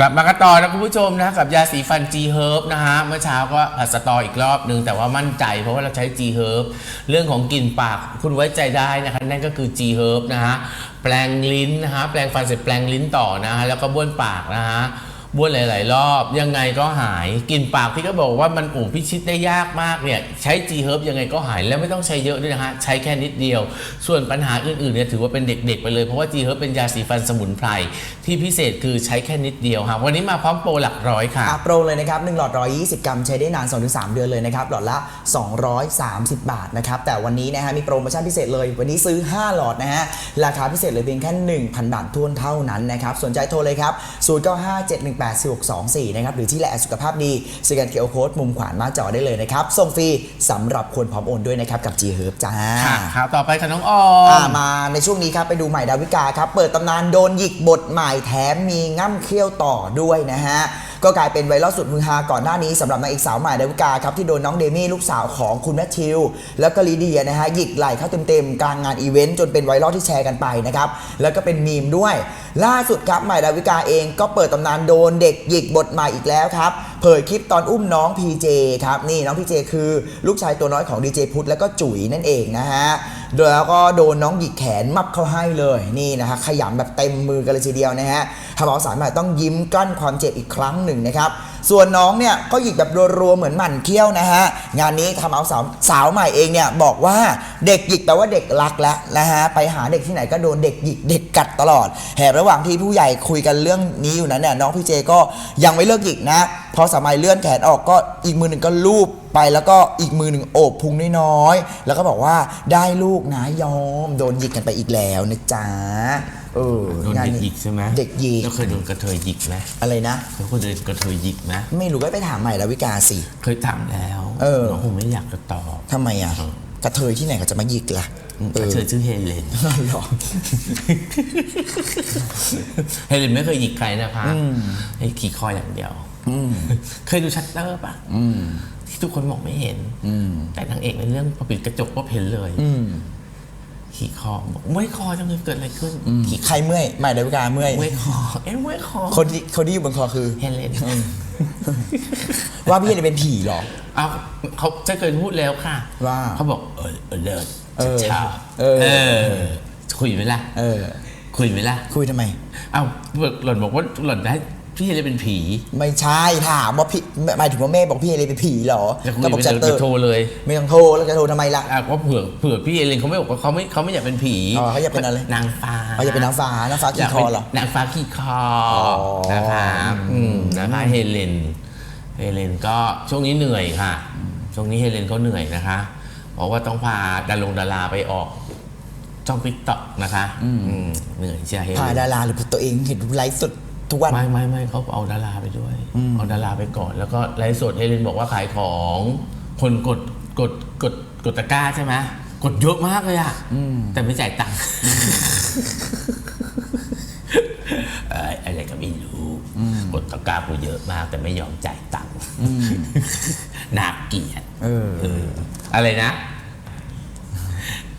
กลับมากันต่อนะคุณผู้ชมนะกับยาสีฟัน G Herb นะฮะเมื่อเช้าก็ผัดสตออีกรอบนึง แต่ว่ามั่นใจเพราะว่าเราใช้ G Herb เรื่องของกลิ่นปากคุณไว้ใจได้นะคะนั่นก็คือ G Herb นะฮะแปลงลิ้นนะฮะแปลงฟันเสร็จแปลงลิ้นต่อนะฮะแล้วก็บ้วนปากนะฮะ บ้วนหลาย ๆ รอบ ยังไงก็หายกลิ่นปากที่ก็บอกว่ามันอู่พิชิตได้ยากมากเนี่ยใช้ G Herb ยังไงก็หายแล้วไม่ต้องใช้เยอะด้วยนะฮะใช้แค่นิดเดียว ส่วนปัญหาอื่น ๆ เนี่ยถือว่าเป็นเด็ก ๆ ไปเลย เพราะว่า G Herb เป็นยาสีฟันสมุนไพรที่พิเศษคือใช้แค่นิดเดียวครับวันนี้มาพร้อมโปรหลักร้อยค่ะอะโปรเลยนะครับ1หลอด 120 กรัมใช้ได้นาน 2-3 เดือนเลยนะครับหลอดละ 230 บาทนะครับแต่วันนี้นะฮะมีโปรโมชั่นพิเศษเลย วันนี้ซื้อ 5 หลอดนะฮะราคาพิเศษเลยเพียงแค่1,000 บาททวนเท่านั้นนะครับสนใจโทรเลยครับ0957184624นะครับหรือที่แหละสุขภาพดีสแกนเคอร์โค้ดมุมขวาหน้าจอได้เลยนะครับส่งฟรีสำหรับคนพร้อมโอนด้วยนะครับกับ G Herb จ้าค่ะข่าวต่อไปค่ะน้องอออ่ามมาในช่วงนี้ครับไปดูใหม่ดาวิกาครับเปิดตำนานโดนหยิกบทใหม่แถมมีง่ำเขี้ยวต่อด้วยนะฮะ ก็กลายเป็นไวรัลสุดมือฮาก่อนหน้านี้สำหรับนางเอกสาวใหม่ดาวิกาครับที่โดนน้องเดมี่ลูกสาวของคุณแมทธิว แล้วก็ลีเดียนะฮะหยิกไหล่เข้าเต็มๆกลางงานอีเวนต์จนเป็นไวรัลที่แชร์กันไปนะครับแล้วก็เป็นมีมด้วย ล่าสุดครับใหม่ดาวิกาเองก็เปิดตำนานโดนเด็กหยิกบทใหม่อีกแล้วครับเผยคลิปตอนอุ้มน้องพีเจครับนี่น้องพีเจคือลูกชายตัวน้อยของดีเจพุทธแล้วก็จุ๋ยนั่นเองนะฮะแล้วก็โดนน้องหยิกแขนมับเข้าให้เลยนี่นะฮะขยำแบบเต็มมือกันเลยทีเดียวนะฮะทำเอาสายใหม่ต้องยิ้มกลั้นความเจ็บอีกครั้งหนึ่งนะครับส่วนน้องเนี่ยก็หยิกแบบรัวๆเหมือนหมั่นเคี้ยวนะฮะงานนี้ทำเอาสาวสาวใหม่เองเนี่ยบอกว่าเด็กหยิกแต่ว่าเด็กรักแล้วนะฮะไปหาเด็กที่ไหนก็โดนเด็กหยิกเด็กกัดตลอดแถมระหว่างที่ผู้ใหญ่คุยกันเรื่องนี้อยู่นั้นเนี่ยน้องพี่เจก็ยังไม่เลิกหยิกนะ พอสามัยเลื่อนแขนออกก็อีกมือหนึ่งก็ลูบไปแล้วก็อีกมือหนึ่งโอบพุงน้อยๆแล้วก็บอกว่าได้ลูกนะยอม โดนหยิกกันไปอีกแล้วนะจ๊ะเออโดนงาเด็กนี้หยิกใช่ไหมเด็กหยิกแล้วเคยโดนกระเทยหยิกไหมอะไรนะ แล้วเคยโดนกระเทยหยิกไหมไม่รู้ก็ไปถามใหม่ดาวิกาสิ เคยทำแล้วเออน้องคงไม่อยากจะตอบ ทำไมอะเออกระเทยที่ไหนเขาจะมาหยิกล่ะกระเทยชื่อเฮเลนหรอ เฮเลนไม่เคยหยิกใครนะคะให้ขี่คออย่างเดียว เคยดูชัตเตอร์ปะที่ทุกคนบอกไม่เห็นแต่นางเอกในเรื่องพอปิดกระจกก็เห็นเลยขี่คอบอกเมื่อยคอจังเลยเกิดอะไรขึ้นขี่ใครเมื่อยใหม่ดาวิกาเมื่อยเมื่อยคอเอ๊ะเมื่อยคอคนที่คนที่อยู่บนคอคือเฮเลนว่าพี่จะเป็นผีเหรอเอาเขาจะเคยพูดแล้วค่ะ ว่าเขาบอกเออเออเลิศเออชอบเออเออคุยไหมล่ะเออคุยไหมล่ะคุยทำไมเอ้าหล่อนบอกว่าหล่อนจะให้ พี่เฮเลนเป็นผีไม่ใช่ถามว่าพี่หมายถึงว่าแม่บอกพี่อะไรเป็นผีเหรอจะคุยก็บอไม่กชัตเตอได้ร์โทรเลยไม่ต้องโทรแล้วจะโทรทำไมล่ะอะก็เผื่อเผื่อพี่เอเลนเขาไม่บอกว่าเขาไม่เขาไม่อยากเป็นผีอ๋อเขาอยากเป็นอะไรนางฟ้าเขาอยากเป็นนางฟ้านางฟ้าขี่คอเหรอยากป็นนางฟ้าขี่คออนะคะอืมนะคะเฮเลนเฮเลนก็ช่วงนี้เหนื่อยค่ะ ช่วงนี้เฮเลนก็เหนื่อยนะคะบอกว่าต้องพาดารงดาราไปออกช่องติ๊กต็อกนะคะอืมเหนื่อยใช่เฮเลพานดาราหรือตัวเองเห็นไลฟ์สด ทุกวัน ไม่ไม่ไม่เขาเอาดาราไปด้วย เอาดาราไปก่อน แล้วก็ไลฟ์สดเฮเลนบอกว่าขายของคนกดกดกดกดตะกร้าใช่ไหมกดเยอะมากเลยอะแต่ไม่จ่ายตังค์เอ่ออะไรก็ไม่รู้ กดตะกร้ากูเยอะมาก แต่ไม่ยอมจ่ายตังค์น่าเกลียดเออเอออะไรนะ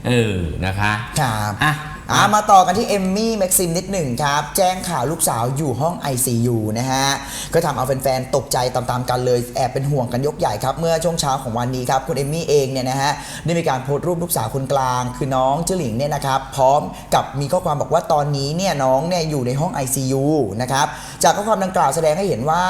เออนะคะครับอะ อะมาต่อกันที่เอมมี่แม็กซิมนิดหนึ่งครับ แจ้งข่าวลูกสาวอยู่ห้อง ICU นะฮะ ก็ทำเอาแฟนๆ ตกใจตามๆกันเลย แอบเป็นห่วงกันยกใหญ่ครับ เมื่อช่วงเช้าของวันนี้ครับ คุณเอมมี่เองเนี่ยนะฮะ ได้มีการโพสต์รูปลูกสาวคนกลาง คือน้องเจ้าหลิงเนี่ยนะครับ พร้อมกับมีข้อความบอกว่าตอนนี้เนี่ยน้องเนี่ยอยู่ในห้อง ICU นะครับ จากข้อความดังกล่าวแสดงให้เห็นว่า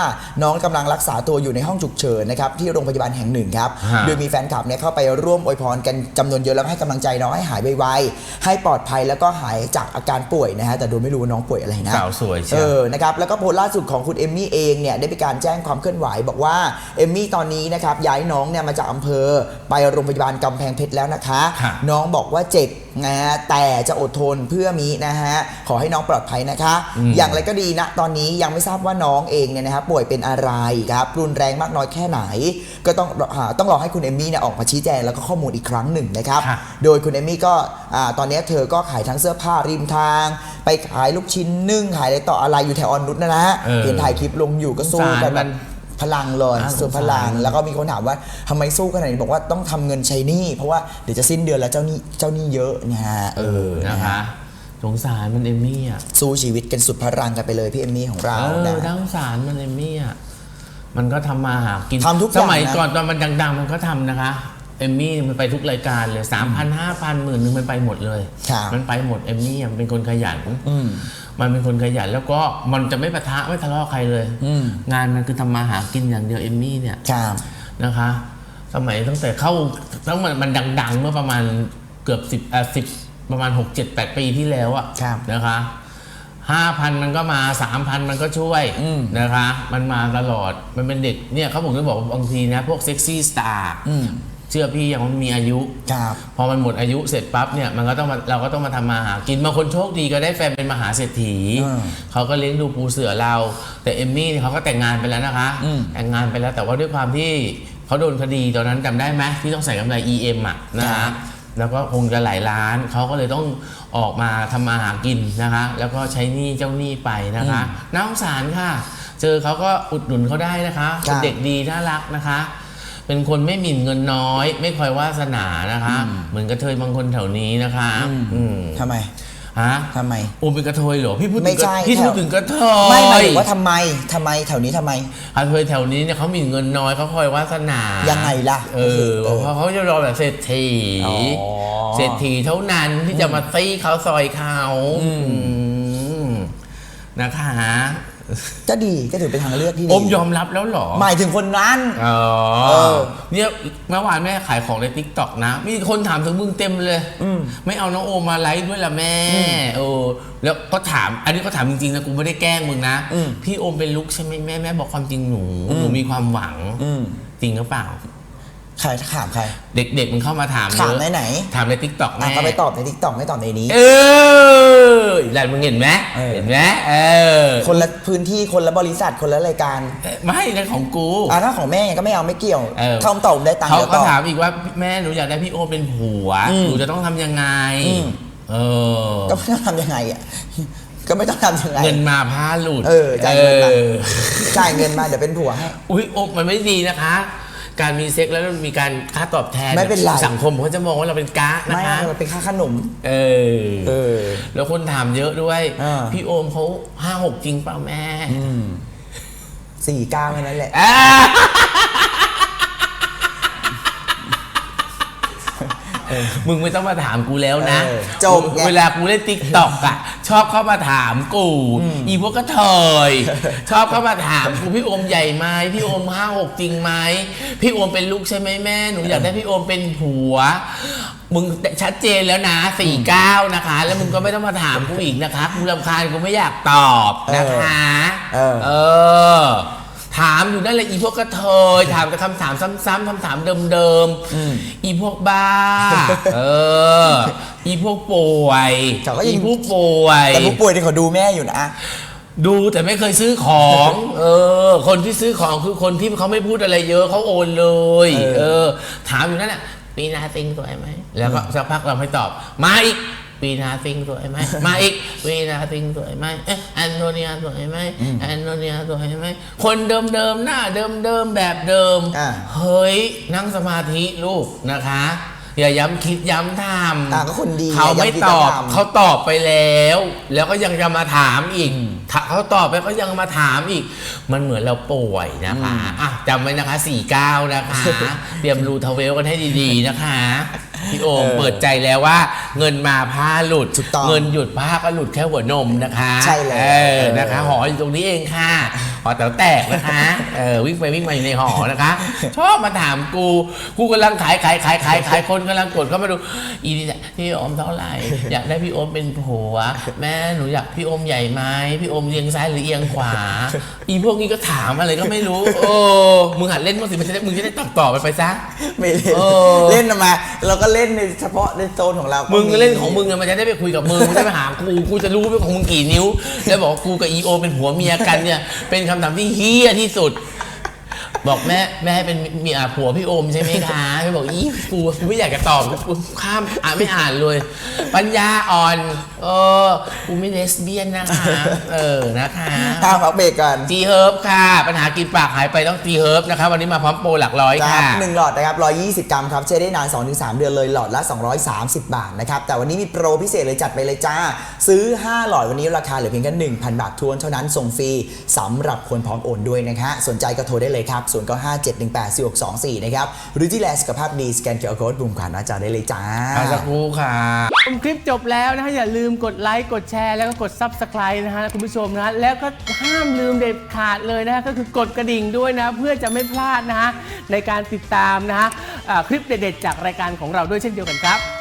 น้องกำลังรักษาตัวอยู่ในห้องฉุกเฉินนะครับที่โรงพยาบาลแห่งหนึ่งครับฮะโดยมีแฟนคลับเนี่ยเข้าไปร่วมอวยพรกันจำนวนเยอะแล้วก็ให้กำลังใจน้องให้หายไวๆให้ปลอดภัยแล้วก็หายจากอาการป่วยนะฮะแต่โดยไม่รู้ว่าน้องป่วยอะไรนะสาวสวยเชีเอยวอนะครับแล้วก็โพสต์ล่าสุดของคุณเอมมี่เองเนี่ยได้มีการแจ้งความเคลื่อนไหวบอกว่าเอมมี่ตอนนี้นะครับย้ายน้องเนี่ยมาจากอำเภอไปโรงพยาบาลกำแพงเพชรแล้วนะคะ ค่ะ น้องบอกว่าเจ็บนะฮะแต่จะอดทนเพื่อมีนะฮะขอให้น้องปลอดภัยนะคะ อย่างไรก็ดีนะ ตอนนี้ยังไม่ทราบว่าน้องเองเนี่ยนะครับป่วยเป็นอะไรครับรุนแรงมากน้อยแค่ไหน ก็ต้องหาต้องรอให้คุณเอมมี่เนี่ยออกมาชี้แจงแล้วก็ข้อมูลอีกครั้งหนึ่งนะครับ ค่ะ โดยคุณเอมมี่ก็อ่าตอนนี้เธอก็ขายทั้งเสื้อผ้าริมทาง ไปขายลูกชิ้นนึ่งขายอะไรต่ออะไรอยู่แถวออนนุชนะนะฮะเออเห็นถ่ายคลิปลงอยู่ก็สู้กันสงสารแบมับน พลังเลยอ่าส่วนสงพสารลัง แล้วก็มีคนถามว่าทำไมสู้ขนาดนี้บอกว่าต้องทำเงินใช้หนี้เพราะว่าเดี๋ยวจะสิ้นเดือนแล้วเจ้าหนี้เจ้าหนี้เยอะนะฮะเออนะคะสงสารมันเอมมี่อะสู้ชีวิตกันสุดพลังกันไปเลยพี่เอมมี่ของเราเออนะ น่าสงสารมันเอมมี่อะมันก็ทำมาหากินทำทุกอย่างสมัยนะ ก่อนตอนมันดัง ๆ มันก็ทำนะคะ เอมมี่มันไปทุกรายการเลยสามพันห้าพันหมื่นหนึ่งมันไปหมดเลยครับมันไปหมดเอมมี่อะมันเป็นคนขยันอืมมันเป็นคนขยันแล้วก็มันจะไม่ปะทะไม่ทะเลาะใครเลยอืมงานมันคือทำมาหากินอย่างเดียวเอมมี่เนี่ยครับนะคะ สมัยตั้งแต่เข้าตั้งมันมันดัง ๆ เมื่อประมาณเกือบสิบอะสิบประมาณหกเจ็ดแปดปีที่แล้วอะครับนะคะห้าพันมันก็มาสามพันมันก็ช่วยอืมนะคะ มันมาตลอดมันเป็นเด็กเนี่ยเขาผมจะบอกว่าบางทีนะ พวกเซ็กซี่สตาร์อืม เชื่อพี่อย่างมันมีอายุ ครับพอมันหมดอายุเสร็จปั๊บเนี่ยมันก็ต้องมาเราก็ต้องมาทำมาหากินบางคนโชคดีก็ได้แฟนเป็นมหาเศรษฐีอืมเขาก็เลี้ยงดูปูเสือเรา แต่เอมมี่เนี่ยเขาก็แต่งงานไปแล้วนะคะ อืม แต่งงานไปแล้วแต่ว่าด้วยความที่เขาโดนคดีตอนนั้นจำได้ไหมที่ต้องใส่กำไร EM อะนะครัคะบแล้วก็คงจะหลายล้านเขาก็เลยต้องออกมาทำมาหากินนะคะ แล้วก็ใช้หนี้เจ้าหนี้ไปนะคะน่าสงสารค่ะ เจอเขาก็อุดหนุนเขาได้นะคะครับเป็นเด็กดีน่ารักนะคะ เป็นคนไม่หมิ่นเงินน้อย ไม่คอยวาสนานะคะ เหมือนกระเทยบางคนแถวนี้นะคะอืมทำไมฮะทำไมโอมเป็นกระเทยเหรอพี่พูดถึไม่งกระใช่พี่แถพูวดถึงกระเทยไม่หมายถึงว่าทำไมทำไมแถวนี้ทำไม กระเทยแถวนี้เนี่ยเขาหมิ่นเงินน้อยเขาคอยวาสนายัยังไงล่ะเออเออเพราะเขาจะรอแบบเศรษฐีอ๋อ เศรษฐีเท่านั้นที่จะมาตีเขาซอยเขาอืมนะคะ ก็ดีก็ถือเป็นทางเลือกที่ดีโอมยอมรับแล้วเหรอหมายถึงคนนั้น อ๋อเออเนี่ยเมื่อวานแม่ขายของในทิกตอกนะ มีคนถามถึงมึงเต็มเลยอืมไม่เอาน้องโอมมาไลฟ์ด้วยล่ะแม่เออแล้วก็ถาม อันนี้ก็ถามจริงๆนะกูไม่ได้แกล้งมึงนะอืมพี่โอมเป็นลุกใช่ไหมแม่แม่บอกความจริงหนูหนูมีความหวังอืมจริงหรือเปล่า ใครถามใคร เด็กๆมันเข้ามาถามถามเยอะไหนไหน ถามในทิกตอกอะแม่ก็ไปตอบในทิกตอกไม่ตอบในนี้ เออหลานมึงเห็นไหมเออ เห็นไหมเออคนละพื้นที่คนละบริษัทคนละรายการไม่นะของกู อะถ้าของแม่ก็ไม่เอาไม่เกี่ยวเออเขาตอบได้ตังค์เขาเดี๋ยวก็ตอบ ถามอีกว่าแม่หนูอยากได้พี่โอเป็นผัวอืมหนูจะต้องทำยังไงอืม เออก็ไม่ต้องทำยังไงอะ ก็ไม่ต้องทำยังไง เงินมาผ้าหลุดเออจ่ายเงินมาออจ่ายเงินมาเดี๋ยวเป็นผัวให้ อุ้ยโอมันไม่ดีนะคะ การมีเซ็กแล้วมีการค่าตอบแทนไม่เป็นไร สังคมเขาจะมองว่าเราเป็นก๊ะนะไม่คะมันเป็นค่าขนม เออเออ แล้วคนถามเยอะด้วย อ่า พี่โอมเขาห้าหกจริงเปล่าแม่ สี่เก้าแค่นั้นแหละ อ่า มึงไม่ต้องมาถามกูแล้วนะเออจบไง เวลากูเล่นติ๊กต็อกอะ ชอบเข้ามาถามกูอีพวกกระเทยชอบเข้ามาถามกูพี่โอมใหญ่ไหมพี่โอมห้าหกจริงไหมพี่โอมเป็นลูกใช่ไหมแม่หนูอยากได้พี่โอมเป็นผัว มึงชัดเจนแล้วนะสี่เก้านะคะ แล้วมึงก็ไม่ต้องมาถามกูอีกนะคะกูรำคาญกูไม่อยากตอบนะคะ เออ เออ ถามอยู่นั่นแหละอีพวกกระเทยถามแต่คำถามซ้ำๆคำถามเดิมๆอีพวกบ้า เออ อีพวกป่วยเขาก็ยัง อีพวกป่วย แต่ผู้ป่วยที่เขาดูแม่อยู่นะ ดูแต่ไม่เคยซื้อของ เออ คนที่ซื้อของคือคนที่เขาไม่พูดอะไรเยอะเขาโอนเลย เออเออถามอยู่นั่นแหละปีนาซิงสวยไหม แล้วก็สักพักเราไม่ตอบ มาอีก ปีนาซิงสวยไหมมาอีกปีนาซิงสวยไหมเอ๊ะแอนโทเนียสวยไหมแอนโทเนียสวยไหมคนเดิมๆหน้าเดิมๆแบบเดิมอ่าเฮ้ยนั่งสมาธิลูกนะคะอย่าย้ำคิดย้ำทอ่าก็คนดีำเขาไม่ย้ำคิดตอบย้ำทำเขาตอบไปแล้ว แล้วก็ยังจะมาถามอีกถ้าเขาตอบไปก็ยังมาถามอีก มันเหมือนเราป่วยนะคะอะจำไว้นะคะ49นะคะเตรียมรูทเวลกันให้ดีๆนะคะ พี่โอมเออเปิดใจแล้วว่า เงินมาผ้าหลุดถูกต้องเงินหยุดผ้าก็หลุดแค่หัวนมนะคะใช่แล้ว เออนะคะหออยู่ตรงนี้เองค่ะ หอแต๋วแตกนะคะเออวิ่งไปวิ่งมาอยู่ในหอนะคะ ชอบมาถามกู กูกำลังขายขายขายขายขายคนกำลังกดเข้ามาดู อีนี่เนี่ยพี่โอมเท่าไหร่ อยากได้พี่โอมเป็นผัว แม่หนูอยากพี่โอมใหญ่ไหมพี่โอมเอียงซ้ายหรือเอียงขวา อีพวกนี้ก็ถามอะไรก็ไม่รู้ โอ้มึงหัดเล่นมั้างสิมันจะได้มึงจะได้ตอบต่อไปไปซะ ไม่เล่นเออ เล่นออกมา เราก็เล่นในเฉพาะในโซนของเราก็มึงเล่นของมึงอะมันจะได้ไปคุยกับมึงไม่ได้ไปหากูกูจะรู้ว่าของมึงกี่นิ้ว แล้วบอกว่ากูกับอีโอเป็นผัวเมียกันเนี่ยเป็นคำถามที่เฮี้ยที่สุด บอกแม่แม่ให้เป็นมีอาผัวพี่โอมใช่ไหมคะพี่บอกอีกูกูไม่อยากจะตอบกูข้ามอ่านไม่อ่านเลย ปัญญาอ่อนเออกูไม่เลสเบี้ยนนะคะเออนะคะห้ามพักเบรกกันจีเฮิร์บค่ะ ปัญหากินปากหายไปต้องจีเฮิร์บนะคะวันนี้มาพร้อมโปรหลักร้อยครัค่ะบหนึ่งหลอดนะครับ120กรัมครับใช้ได้นาน2-3เดือนเลยหลอดละ230บาทนะครับแต่วันนี้มีโปรพิเศษเลยจัดไปเลยจ้า ซื้อ5หลอดวันนี้ราคาเหลือเพียงแค่1,000บาททวนเท่านั้นส่งฟรีสำหรับคนพร้อมโอนด้วยนะฮะสนใจก็โทรได้เลยครับ0 9 5 7 1 8 4 6 2 4 นะครับ หรือที่แลสุขภาพดี สแกนเคอร์โค้ดบุ่มขวานหน้าจอได้เลยจ้าอาสักครู่ค่ะชมคลิปจบแล้วนะฮะอย่าลืมกดไลค์กดแชร์แล้วก็กด Subscribe นะฮะคุณผู้ชมนะฮะแล้วก็ห้ามลืมเด็ดขาดเลยนะฮะก็คือกดกระดิ่งด้วยนะ เพื่อจะไม่พลาดนะฮะในการติดตามนะฮะอ่าคลิปเด็ดๆจากรายการของเราด้วยเช่นเดียวกันครับ